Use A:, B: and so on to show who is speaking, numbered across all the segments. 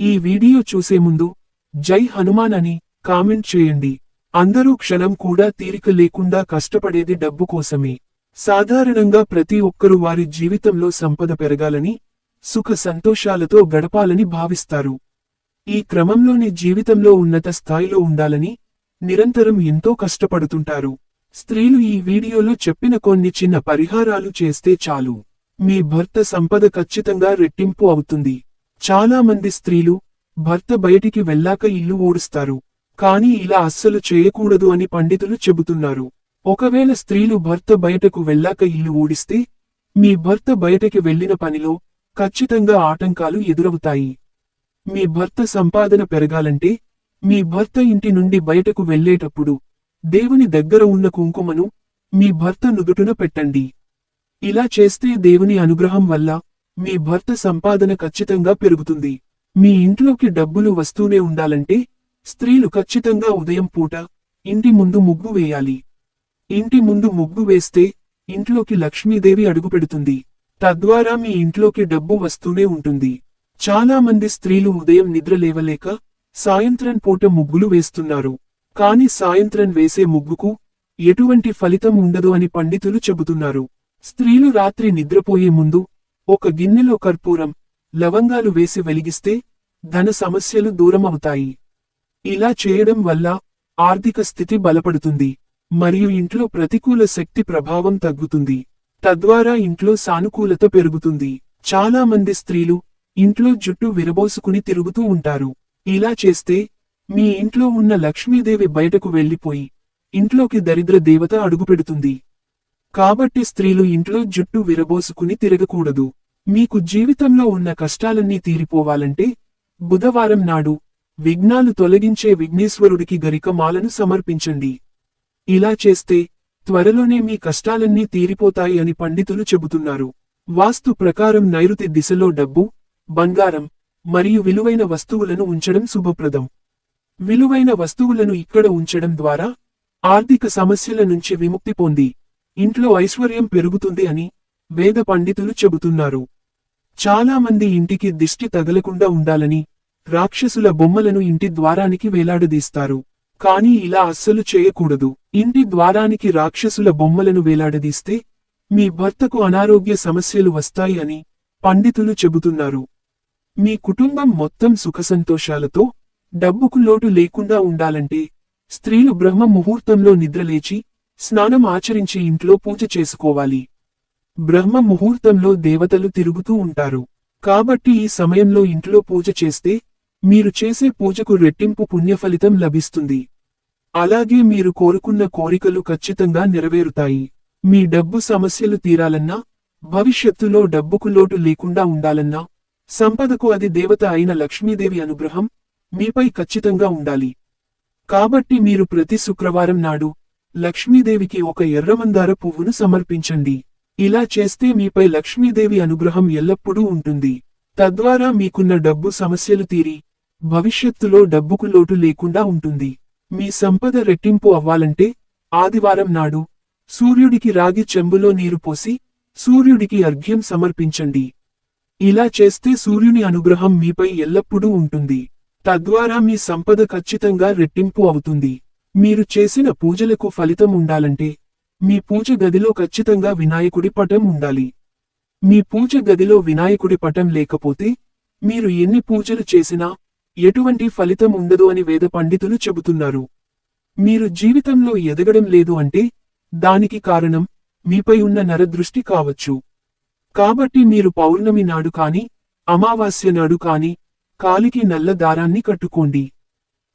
A: ఈ వీడియో చూసే ముందు జై హనుమాన్ అని కామెంట్ చేయండి. అందరూ క్షణం కూడా తీరిక లేకుండా కష్టపడేది డబ్బు కోసమే. సాధారణంగా ప్రతి ఒక్కరూ వారి జీవితంలో సంపద పెరగాలని సుఖ సంతోషాలతో గడపాలని భావిస్తారు. ఈ క్రమంలోని జీవితంలో ఉన్నత స్థాయిలో ఉండాలని నిరంతరం ఎంతో కష్టపడుతుంటారు. స్త్రీలు ఈ వీడియోలో చెప్పిన కొన్ని చిన్న పరిహారాలు చేస్తే చాలు. మీ భర్త సంపద ఖచ్చితంగా రెట్టింపు అవుతుంది. చాలా మంది స్త్రీలు భర్త బయటికి వెళ్ళాక ఇల్లు ఊడుస్తారు కానీ ఇలా అస్సలు చేయకూడదు అని పండితులు చెబుతున్నారు. ఒకవేళ స్త్రీలు భర్త బయటకు వెళ్ళాక ఇల్లు ఊడిస్తే మీ భర్త బయటకి వెళ్ళిన పనిలో ఖచ్చితంగా ఆటంకాలు ఎదురవుతాయి. మీ భర్త సంపాదన పెరగాలంటే మీ భర్త ఇంటి నుండి బయటకు వెళ్ళేటప్పుడు దేవుని దగ్గర ఉన్న కుంకుమను మీ భర్త నుదుటున పెట్టండి. ఇలా చేస్తే దేవుని అనుగ్రహం వల్ల మీ భర్త సంపాదన ఖచ్చితంగా పెరుగుతుంది. మీ ఇంట్లోకి డబ్బులు వస్తూనే ఉండాలంటే స్త్రీలు ఖచ్చితంగా ఉదయం పూట ఇంటి ముందు ముగ్గు వేయాలి. ఇంటి ముందు ముగ్గు వేస్తే ఇంట్లోకి లక్ష్మీదేవి అడుగుపెడుతుంది. తద్వారా మీ ఇంట్లోకి డబ్బు వస్తూనే ఉంటుంది. చాలా మంది స్త్రీలు ఉదయం నిద్ర లేవలేక సాయంత్రం పూట ముగ్గులు వేస్తున్నారు. కాని సాయంత్రం వేసే ముగ్గుకు ఎటువంటి ఫలితం ఉండదు అని పండితులు చెబుతున్నారు. స్త్రీలు రాత్రి నిద్రపోయే ముందు ఒక గిన్నెలో కర్పూరం లవంగాలు వేసి వెలిగిస్తే ధన సమస్యలు దూరమవుతాయి. ఇలా చేయడం వల్ల ఆర్థిక స్థితి బలపడుతుంది మరియు ఇంట్లో ప్రతికూల శక్తి ప్రభావం తగ్గుతుంది. తద్వారా ఇంట్లో సానుకూలత పెరుగుతుంది. చాలా మంది స్త్రీలు ఇంట్లో జుట్టు విరబోసుకుని తిరుగుతూ ఉంటారు. ఇలా చేస్తే మీ ఇంట్లో ఉన్న లక్ష్మీదేవి బయటకు వెళ్ళిపోయి ఇంట్లోకి దరిద్ర దేవత అడుగుపెడుతుంది. కాబట్టి స్త్రీలు ఇంట్లో జుట్టు విరబోసుకుని తిరగకూడదు. మీకు జీవితంలో ఉన్న కష్టాలన్నీ తీరిపోవాలంటే బుధవారం నాడు విఘ్నాలు తొలగించే విఘ్నేశ్వరుడికి గరికమాలను సమర్పించండి. ఇలా చేస్తే త్వరలోనే మీ కష్టాలన్నీ తీరిపోతాయి అని పండితులు చెబుతున్నారు. వాస్తు ప్రకారం నైరుతి దిశలో డబ్బు బంగారం మరియు విలువైన వస్తువులను ఉంచడం శుభప్రదం. విలువైన వస్తువులను ఇక్కడ ఉంచడం ద్వారా ఆర్థిక సమస్యల నుంచి విముక్తి పొంది ఇంట్లో ఐశ్వర్యం పెరుగుతుంది అని వేద పండితులు చెబుతున్నారు. చాలా మంది ఇంటికి దిష్టి తగలకుండా ఉండాలని రాక్షసుల బొమ్మలను ఇంటి ద్వారానికి వేలాడదీస్తారు. కానీ ఇలా అస్సలు చేయకూడదు. ఇంటి ద్వారానికి రాక్షసుల బొమ్మలను వేలాడదీస్తే మీ భర్తకు అనారోగ్య సమస్యలు వస్తాయి అని పండితులు చెబుతున్నారు. మీ కుటుంబం మొత్తం సుఖసంతోషాలతో డబ్బుకు లోటు లేకుండా ఉండాలంటే స్త్రీలు బ్రహ్మ ముహూర్తంలో నిద్రలేచి స్నానం ఆచరించి ఇంట్లో పూజ చేసుకోవాలి. బ్రహ్మ ముహూర్తంలో దేవతలు తిరుగుతూ ఉంటారు. కాబట్టి ఈ సమయంలో ఇంట్లో పూజ చేస్తే మీరు చేసే పూజకు రెట్టింపు పుణ్యఫలితం లభిస్తుంది. అలాగే మీరు కోరుకున్న కోరికలు ఖచ్చితంగా నెరవేరుతాయి. మీ డబ్బు సమస్యలు తీరాలన్నా భవిష్యత్తులో డబ్బుకు లోటు లేకుండా ఉండాలన్నా సంపదకు అది దేవత అయిన లక్ష్మీదేవి అనుగ్రహం మీపై ఖచ్చితంగా ఉండాలి. కాబట్టి మీరు ప్రతి శుక్రవారం నాడు లక్ష్మీదేవికి ఒక ఎర్రమందార పువ్వును సమర్పించండి. ఇలా చేస్తే మీపై లక్ష్మీదేవి అనుగ్రహం ఎల్లప్పుడూ ఉంటుంది. తద్వారా మీకున్న డబ్బు సమస్యలు తీరి భవిష్యత్తులో డబ్బుకు లోటు లేకుండా ఉంటుంది. మీ సంపద రెట్టింపు అవ్వాలంటే ఆదివారం నాడు సూర్యుడికి రాగి చెంబులో నీరు పోసి సూర్యుడికి అర్ఘ్యం సమర్పించండి. ఇలా చేస్తే సూర్యుని అనుగ్రహం మీపై ఎల్లప్పుడూ ఉంటుంది. తద్వారా మీ సంపద ఖచ్చితంగా రెట్టింపు అవుతుంది. మీరు చేసిన పూజలకు ఫలితం ఉండాలంటే మీ పూజ గదిలో ఖచ్చితంగా వినాయకుడి పటం ఉండాలి. మీ పూజ గదిలో వినాయకుడి పటం లేకపోతే మీరు ఎన్ని పూజలు చేసినా ఎటువంటి ఫలితం ఉండదు అని వేద పండితులు చెబుతున్నారు. మీరు జీవితంలో ఎదగడం లేదు అంటే దానికి కారణం మీపై ఉన్న నరదృష్టి కావచ్చు. కాబట్టి మీరు పౌర్ణమి నాడు కాని అమావాస్య నాడు కాని కాలికి నల్ల దారాన్ని కట్టుకోండి.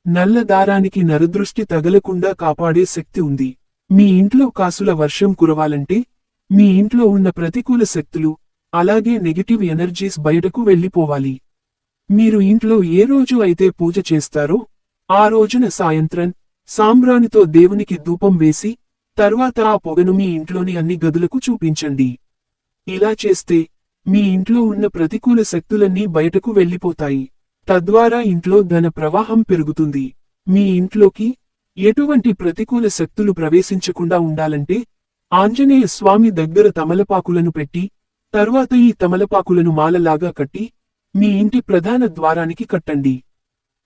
A: నల్ల దారానికి నరదృష్టి తగలకుండా కాపాడే శక్తి ఉంది. మీ ఇంట్లో కాసుల వర్షం కురవాలంటే మీ ఇంట్లో ఉన్న ప్రతికూల శక్తులు అలాగే నెగటివ్ ఎనర్జీస్ బయటకు వెళ్ళిపోవాలి. మీరు ఇంట్లో ఏ రోజు అయితే పూజ చేస్తారో ఆ రోజున సాయంత్రం సాంబ్రాణితో దేవునికి ధూపం వేసి తర్వాత ఆ పొగను మీ ఇంట్లోని అన్ని గదులకు చూపించండి. ఇలా చేస్తే మీ ఇంట్లో ఉన్న ప్రతికూల శక్తులన్నీ బయటకు వెళ్ళిపోతాయి. తద్వారా ఇంట్లో ధన ప్రవాహం పెరుగుతుంది. మీ ఇంట్లోకి ఎటువంటి ప్రతికూల శక్తులు ప్రవేశించకుండా ఉండాలంటే ఆంజనేయ స్వామి దగ్గర తమలపాకులను పెట్టి తర్వాత ఈ తమలపాకులను మాలలాగా కట్టి మీ ఇంటి ప్రధాన ద్వారానికి కట్టండి.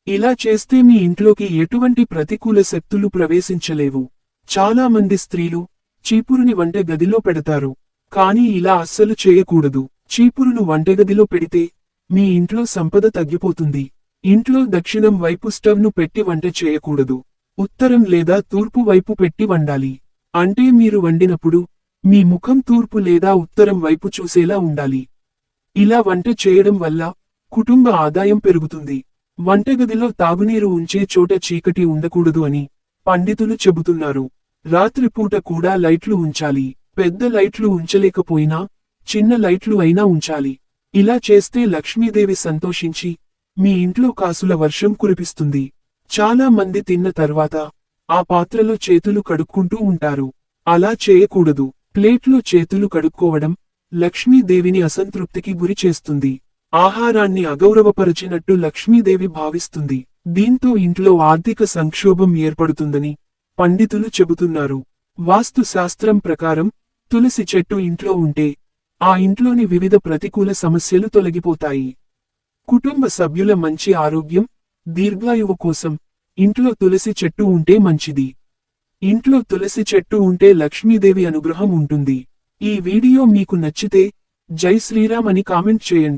A: ఇలా చేస్తే మీ ఇంట్లోకి ఎటువంటి ప్రతికూల శక్తులు ప్రవేశించలేవు. చాలా మంది స్త్రీలు చీపురుని వంటగదిలో పెడతారు. కానీ ఇలా అస్సలు చేయకూడదు. చీపురును వంటగదిలో పెడితే మీ ఇంట్లో సంపద తగ్గిపోతుంది. ఇంట్లో దక్షిణం వైపు స్టవ్ను పెట్టి వంట చేయకూడదు. ఉత్తరం లేదా తూర్పు వైపు పెట్టి వండాలి. అంటే మీరు వండినప్పుడు మీ ముఖం తూర్పు లేదా ఉత్తరం వైపు చూసేలా ఉండాలి. ఇలా వంట చేయడం వల్ల కుటుంబ ఆదాయం పెరుగుతుంది. వంటగదిలో తాగునీరు ఉంచే చోట చీకటి ఉండకూడదు అని పండితులు చెబుతున్నారు. రాత్రిపూట కూడా లైట్లు ఉంచాలి. పెద్ద లైట్లు ఉంచలేకపోయినా చిన్న లైట్లు అయినా ఉంచాలి. ఇలా చేస్తే లక్ష్మీదేవి సంతోషించి మీ ఇంట్లో కాసుల వర్షం కురిపిస్తుంది. చాలా మంది తిన్న తర్వాత ఆ పాత్రలో చేతులు కడుక్కుంటూ ఉంటారు. అలా చేయకూడదు. ప్లేట్లో చేతులు కడుక్కోవడం లక్ష్మీదేవిని అసంతృప్తికి గురి చేస్తుంది. ఆహారాన్ని అగౌరవపరచినట్టు లక్ష్మీదేవి భావిస్తుంది. దీంతో ఇంట్లో ఆర్థిక సంక్షోభం ఏర్పడుతుందని పండితులు చెబుతున్నారు. వాస్తు శాస్త్రం ప్రకారం తులసి చెట్టు ఇంట్లో ఉంటే ఆ ఇంట్లోని వివిధ ప్రతికూల సమస్యలు తొలగిపోతాయి. కుటుంబ సభ్యుల మంచి ఆరోగ్యం దీర్ఘాయువు కోసం ఇంట్లో తులసి చెట్టు ఉంటే మంచిది. ఇంట్లో తులసి చెట్టు ఉంటే లక్ష్మీదేవి అనుగ్రహం ఉంటుంది. ఈ వీడియో మీకు నచ్చితే జై శ్రీరామ్ అని కామెంట్ చేయండి.